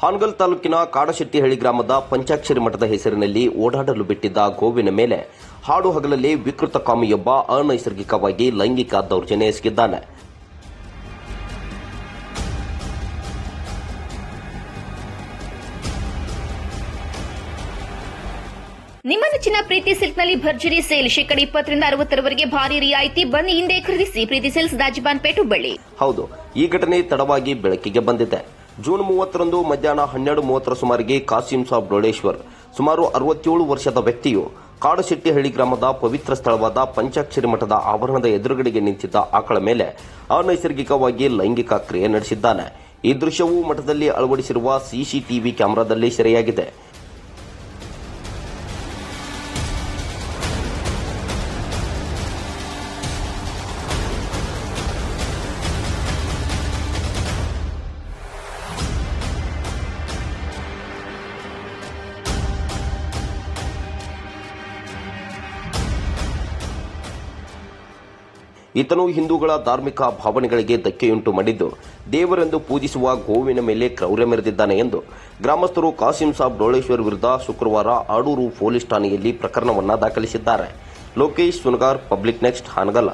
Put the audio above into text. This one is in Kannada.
ಹಾನಗಲ್ ತಾಲೂಕಿನ ಕಾಡಶೆಟ್ಟಿಹಳ್ಳಿ ಗ್ರಾಮದ ಪಂಚಾಕ್ಷರಿ ಮಠದ ಹೆಸರಿನಲ್ಲಿ ಓಡಾಡಲು ಬಿಟ್ಟಿದ್ದ ಗೋವಿನ ಮೇಲೆ ಹಾಡು ಹಗಲಲ್ಲಿ ವಿಕೃತ ಕಾಮಿಯೊಬ್ಬ ಅನೈಸರ್ಗಿಕವಾಗಿ ಲೈಂಗಿಕ ದೌರ್ಜನ್ಯ ಎಸಗಿದ್ದಾನೆ. ನಿಮ್ಮ ನೆಚ್ಚಿನ ಪ್ರೀತಿ ಸಿಲ್ಕ್ನಲ್ಲಿ ಭರ್ಜರಿ ಸೇಲ್ ಶೇಕಡ ಇಪ್ಪತ್ತರಿಂದ ಅರವತ್ತರವರೆಗೆ ಭಾರಿ ರಿಯಾಯಿತಿ. ಬನ್ನಿ ಹಿಂದೆ ಖರೀದಿಸಿ ಪ್ರೀತಿ ಸಿಲ್ಕ್ಸ್ ದಾಜಿಬಾನ್ ಪೇಟು ಬಳ್ಳಿ ಹೌದು ಈ ಘಟನೆ ತಡವಾಗಿ ಬೆಳಕಿಗೆ ಬಂದಿದೆ. ಜೂನ್ ಮೂವತ್ತರಂದು ಮಧ್ಯಾಹ್ನ ಹನ್ನೆರಡು ಮೂವತ್ತರ ಸುಮಾರಿಗೆ ಕಾಸಿಂ ಸಾಬ್ ಡೊಳೇಶ್ವರ್, ಸುಮಾರು ಅರವತ್ತೇಳು ವರ್ಷದ ವ್ಯಕ್ತಿಯು ಕಾಡುಶೆಟ್ಟಿಹಳ್ಳಿ ಗ್ರಾಮದ ಪವಿತ್ರ ಸ್ಥಳವಾದ ಪಂಚಾಕ್ಷರಿ ಮಠದ ಆವರಣದ ಎದುರುಗಡೆಗೆ ನಿಂತಿದ್ದ ಆಕಳ ಮೇಲೆ ಅನೈಸರ್ಗಿಕವಾಗಿ ಲೈಂಗಿಕ ಕ್ರಿಯೆ ನಡೆಸಿದ್ದಾನೆ. ಈ ದೃಶ್ಯವು ಮಠದಲ್ಲಿ ಅಳವಡಿಸಿರುವ ಸಿಸಿಟಿವಿ ಕ್ಯಾಮೆರಾದಲ್ಲಿ ಸೆರೆಯಾಗಿದೆ. ಈತನು ಹಿಂದೂಗಳ ಧಾರ್ಮಿಕ ಭಾವನೆಗಳಿಗೆ ಧಕ್ಕೆಯುಂಟು ಮಾಡಿದ್ದು, ದೇವರೆಂದು ಪೂಜಿಸುವ ಗೋವಿನ ಮೇಲೆ ಕ್ರೌರ್ಯ ಮೆರೆದಿದ್ದಾನೆ ಎಂದು ಗ್ರಾಮಸ್ಥರು ಕಾಸಿಂ ಸಾಬ್ ಡೋಳೇಶ್ವರ್ ವಿರುದ್ಧ ಶುಕ್ರವಾರ ಆಡೂರು ಪೊಲೀಸ್ ಠಾಣೆಯಲ್ಲಿ ಪ್ರಕರಣವನ್ನ ದಾಖಲಿಸಿದ್ದಾರೆ. Lokesh Sunagar, public next, Hanagal.